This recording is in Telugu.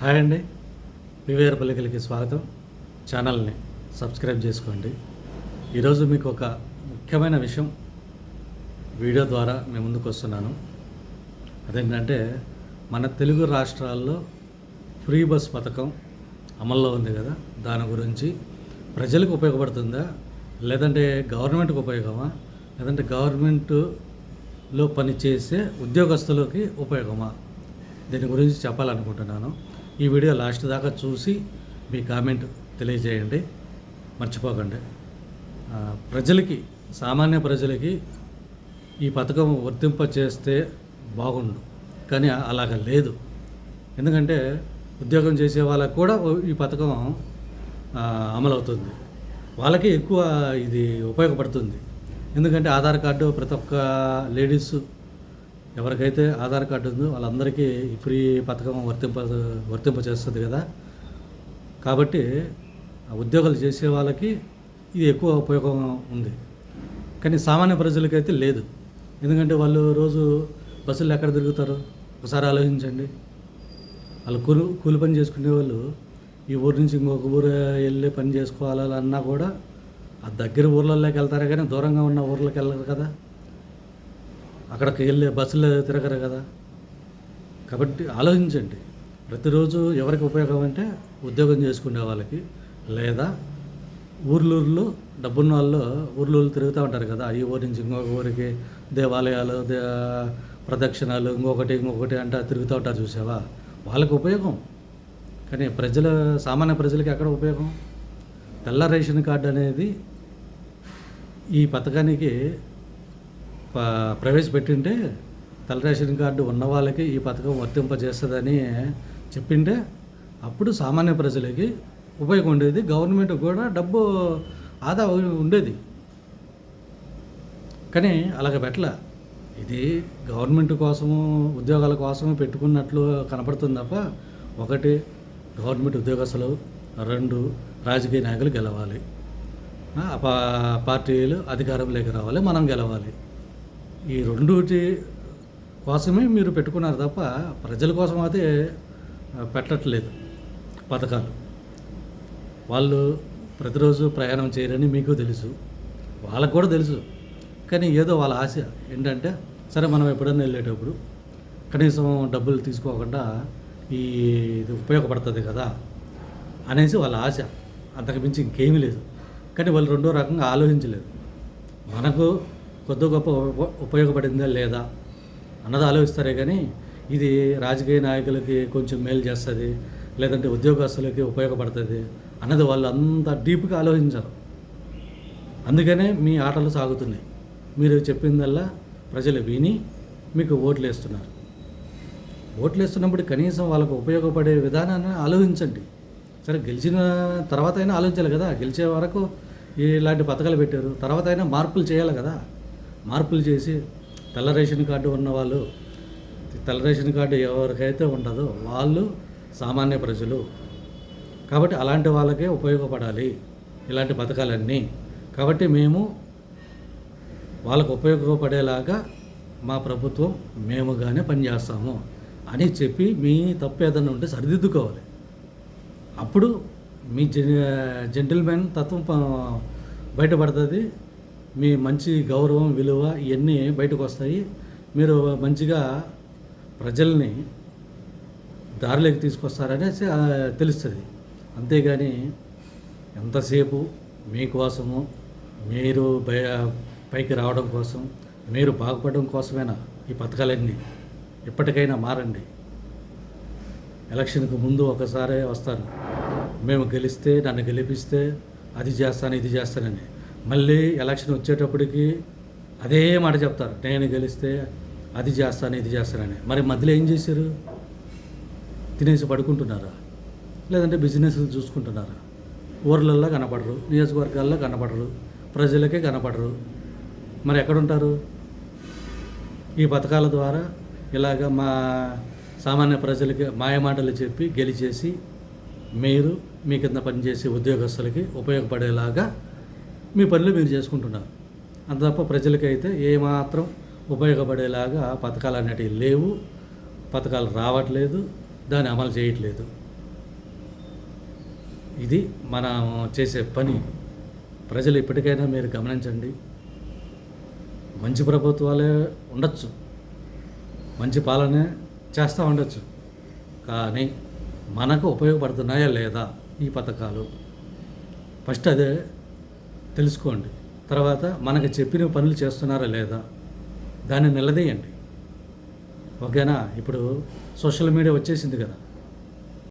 హాయ్ అండి. వివేర పల్లికలకి స్వాగతం. ఛానల్ని సబ్స్క్రైబ్ చేసుకోండి. ఈరోజు మీకు ఒక ముఖ్యమైన విషయం వీడియో ద్వారా మేము ముందుకు వస్తున్నాను. అదేంటంటే మన తెలుగు రాష్ట్రాల్లో ఫ్రీ బస్ పథకం అమల్లో ఉంది కదా దాని గురించి ప్రజలకు ఉపయోగపడుతుందా? లేదంటే గవర్నమెంట్కి ఉపయోగమా? లేదంటే గవర్నమెంట్లో పనిచేసే ఉద్యోగస్తులకి ఉపయోగమా? దీని గురించి చెప్పాలనుకుంటున్నాను. ఈ వీడియో లాస్ట్ దాకా చూసి మీ కామెంట్ తెలియజేయండి. మర్చిపోకండి. ప్రజలకి సామాన్య ప్రజలకి ఈ పథకం వర్తింప చేస్తే బాగుండు. కానీ అలాగ లేదు. ఎందుకంటే ఉద్యోగం చేసే వాళ్ళకు కూడా ఈ పథకం అమలవుతుంది. వాళ్ళకి ఎక్కువ ఇది ఉపయోగపడుతుంది. ఎందుకంటే ఆధార్ కార్డు ప్రతి ఒక్క లేడీస్ ఎవరికైతే ఆధార్ కార్డు ఉందో వాళ్ళందరికీ ఈ ఫ్రీ పథకం వర్తింప వర్తింపచేస్తుంది కదా. కాబట్టి ఆ ఉద్యోగాలు చేసే వాళ్ళకి ఇది ఎక్కువ ఉపయోగం ఉంది. కానీ సామాన్య ప్రజలకైతే లేదు. ఎందుకంటే వాళ్ళు రోజు బస్సులు ఎక్కడ తిరుగుతారు? ఒకసారి ఆలోచించండి. వాళ్ళు కూలి కూలి పని చేసుకునే వాళ్ళు ఈ ఊరు నుంచి ఇంకొక ఊరు వెళ్ళి పని చేసుకోవాలన్నా కూడా ఆ దగ్గర ఊర్లలోకి వెళ్తారే కానీ దూరంగా ఉన్న ఊర్లోకి వెళ్ళరు కదా. అక్కడికి వెళ్ళే బస్సులు తిరగరు కదా. కాబట్టి ఆలోచించండి. ప్రతిరోజు ఎవరికి ఉపయోగం అంటే ఉద్యోగం చేసుకునే వాళ్ళకి లేదా ఊర్లూర్లో డబ్బున్న వాళ్ళు ఊర్లూరు తిరుగుతూ ఉంటారు కదా. ఈ ఊరి నుంచి ఇంకొక ఊరికి దేవాలయాలు దే ప్రదక్షిణాలు ఇంకొకటి ఇంకొకటి అంటే తిరుగుతూ ఉంటారు చూసావా? వాళ్ళకి ఉపయోగం. కానీ ప్రజల సామాన్య ప్రజలకి ఎక్కడ ఉపయోగం? తెల్ల రేషన్ కార్డు అనేది ఈ పథకానికి ప్రవేశపెట్టింటే తెల్ల రేషన్ కార్డు ఉన్న వాళ్ళకి ఈ పథకం వర్తింపజేస్తుందని చెప్పింటే అప్పుడు సామాన్య ప్రజలకి ఉపయోగం ఉండేది. గవర్నమెంట్ కూడా డబ్బు ఆదా ఉండేది. కానీ అలాగ పెట్టల. ఇది గవర్నమెంట్ కోసము ఉద్యోగాల కోసము పెట్టుకున్నట్లు కనపడుతుంది తప్ప ఒకటి గవర్నమెంట్ ఉద్యోగస్తులు రెండు రాజకీయ నాయకులు గెలవాలి. ఆ, పార్టీలు అధికారంలోకి రావాలి మనం గెలవాలి. ఈ రెండుటి కోసమే మీరు పెట్టుకున్నారు తప్ప ప్రజల కోసం అయితే పెట్టట్లేదు పథకాలు. వాళ్ళు ప్రతిరోజు ప్రయాణం చేయరని మీకు తెలుసు వాళ్ళకు కూడా తెలుసు. కానీ ఏదో వాళ్ళ ఆశ ఏంటంటే సరే మనం ఎప్పుడైనా వెళ్ళేటప్పుడు కనీసం డబ్బులు తీసుకోకుండా ఈ ఇది ఉపయోగపడుతుంది కదా అనేసి వాళ్ళ ఆశ. అంతకు మించి ఇంకేమీ లేదు. కానీ వాళ్ళు రెండో రకంగా ఆలోచించలేదు. మనకు కొద్ది గొప్ప ఉప- ఉపయోగపడిందా లేదా అన్నది ఆలోచిస్తారే కానీ ఇది రాజకీయ నాయకులకి కొంచెం మేలు చేస్తుంది లేదంటే ఉద్యోగస్తులకి ఉపయోగపడుతుంది అన్నది వాళ్ళు అంత డీప్గా ఆలోచించరు. అందుకనే మీ ఆటలు సాగుతున్నాయి. మీరు చెప్పిందల్లా ప్రజలు విని మీకు ఓట్లు వేస్తున్నారు ఓట్లు వేస్తున్నప్పుడు కనీసం వాళ్ళకు ఉపయోగపడే విధానాన్ని ఆలోచించండి. సరే గెలిచిన తర్వాత అయినా ఆలోచించాలి కదా. గెలిచే వరకు ఇలాంటి పథకాలు పెట్టారు. తర్వాత అయినా మార్పులు చేయాలి కదా. మార్పులు చేసి తెల్ల రేషన్ కార్డు ఉన్న వాళ్ళు తెల్ల రేషన్ కార్డు ఎవరికైతే ఉండదో వాళ్ళు సామాన్య ప్రజలు. కాబట్టి అలాంటి వాళ్ళకే ఉపయోగపడాలి ఇలాంటి పథకాలన్నీ. కాబట్టి మేము వాళ్ళకు ఉపయోగపడేలాగా మా ప్రభుత్వం మేముగానే పనిచేస్తాము అని చెప్పి మీ తప్పు ఏదైనా ఉంటే సరిదిద్దుకోవాలి. అప్పుడు మీ జెంటిల్మెన్ తత్వం ప- బయటపడుతుంది. మీ మంచి గౌరవం విలువ ఇవన్నీ బయటకు వస్తాయి. మీరు మంచిగా ప్రజల్ని దారిలోకి తీసుకొస్తారనేసి తెలుస్తుంది. అంతేగాని ఎంతసేపు మీకోసము మీరు బయ పైకి రావడం కోసం మీరు బాగుపడడం కోసమేనా ఈ పథకాలన్నీ? ఇప్పటికైనా మారండి. ఎలక్షన్కు ముందు ఒకసారే వస్తారు. మేము గెలిస్తే నన్ను గెలిపిస్తే అది చేస్తాను ఇది చేస్తానని. మళ్ళీ ఎలక్షన్ వచ్చేటప్పటికి అదే మాట చెప్తారు. నేను గెలిస్తే అది చేస్తాను ఇది చేస్తానని. మరి మధ్యలో ఏం చేశారు? తినేసి పడుకుంటున్నారా? లేదంటే బిజినెస్ చూసుకుంటున్నారా? ఊర్లల్లో కనపడరు నియోజకవర్గాల్లో కనపడరు ప్రజలకే కనపడరు. మరి ఎక్కడుంటారు? ఈ పథకాల ద్వారా ఇలాగ మా సామాన్య ప్రజలకి మాయమాటలు చెప్పి గెలిచేసి మీరు మీ కింద పనిచేసే ఉద్యోగస్తులకి ఉపయోగపడేలాగా మీ పనులు మీరు చేసుకుంటున్నారు. అంత తప్ప ప్రజలకైతే ఏమాత్రం ఉపయోగపడేలాగా పథకాలు అనేటివి లేవు. పథకాలు రావట్లేదు. దాన్ని అమలు చేయట్లేదు. ఇది మనం చేసే పని. ప్రజలు ఇప్పటికైనా మీరు గమనించండి. మంచి ప్రభుత్వాలే ఉండొచ్చు. మంచి పాలనే చేస్తూ ఉండొచ్చు. కానీ మనకు ఉపయోగపడుతున్నాయా లేదా ఈ పథకాలు? ఫస్ట్ అదే తెలుసుకోండి. తర్వాత మనకు చెప్పిన పనులు చేస్తున్నారా లేదా? దాన్ని నిలదీయండి. ఓకేనా? ఇప్పుడు సోషల్ మీడియా వచ్చేసింది కదా.